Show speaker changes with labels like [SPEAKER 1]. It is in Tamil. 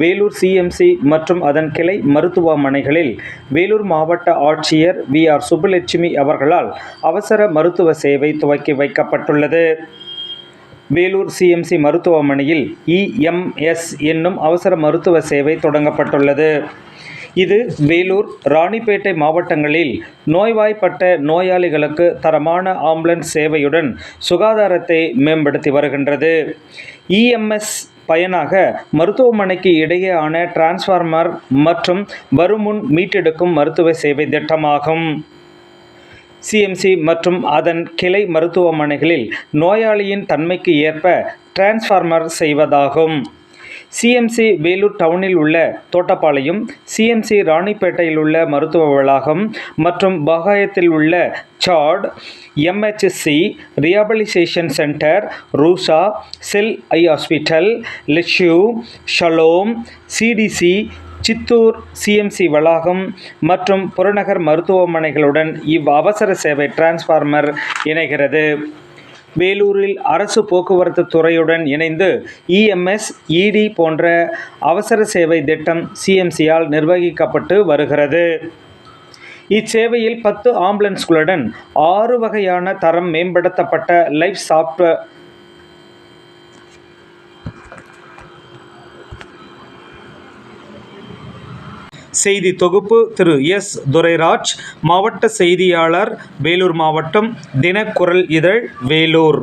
[SPEAKER 1] வேலூர் சிஎம்சி மற்றும் அதன் கிளை மருத்துவமனைகளில் வேலூர் மாவட்ட ஆட்சியர் வி ஆர் சுப்புலட்சுமி அவர்களால் அவசர மருத்துவ சேவை துவக்கி வைக்கப்பட்டுள்ளது. வேலூர் சிஎம்சி மருத்துவமனையில் இஎம்எஸ் என்னும் அவசர மருத்துவ சேவை தொடங்கப்பட்டுள்ளது. இது வேலூர் ராணிப்பேட்டை மாவட்டங்களில் நோய்வாய்ப்பட்ட நோயாளிகளுக்கு தரமான ஆம்புலன்ஸ் சேவையுடன் சுகாதாரத்தை மேம்படுத்தி வருகின்றது. இஎம்எஸ் பயனாக மருத்துவமனைக்கு இடையேயான டிரான்ஸ்ஃபார்மர் மற்றும் வருமுன் மீட்டெடுக்கும் மருத்துவ சேவை திட்டமாகும். சிஎம்சி மற்றும் அதன் கிளை மருத்துவமனைகளில் நோயாளியின் தன்மைக்கு ஏற்ப டிரான்ஸ்ஃபார்மர் செய்வதாகும். சிஎம்சி வேலூர் டவுனில் உள்ள தோட்டப்பாளையம் சிஎம்சி ராணிப்பேட்டையில் உள்ள மருத்துவ வளாகம் மற்றும் பகாயத்தில் உள்ள chart MHC rehabilitation centre RUSA cell eye hospital லெஷ்யூ Shalom CDC Chittoor CMC வளாகம் மற்றும் புறநகர் மருத்துவமனைகளுடன் இவ் அவசர சேவை டிரான்ஸ்ஃபார்மர் இணைகிறது. வேலூரில் அரசு போக்குவரத்து துறையுடன் இணைந்து இஎம்எஸ் இடி போன்ற அவசர சேவை திட்டம் சிஎம்சியால் நிர்வகிக்கப்பட்டு வருகிறது. இச்சேவையில் பத்து ஆம்புலன்ஸ்களுடன் ஆறு வகையான தரம் மேம்படுத்தப்பட்ட லைஃப் சாஃப்ட்வேர் செய்தி தொகுப்பு திரு எஸ் துரைராஜ் மாவட்ட செய்தியாளர் வேலூர் மாவட்டம் தினக்குரல் இதழ் வேலூர்.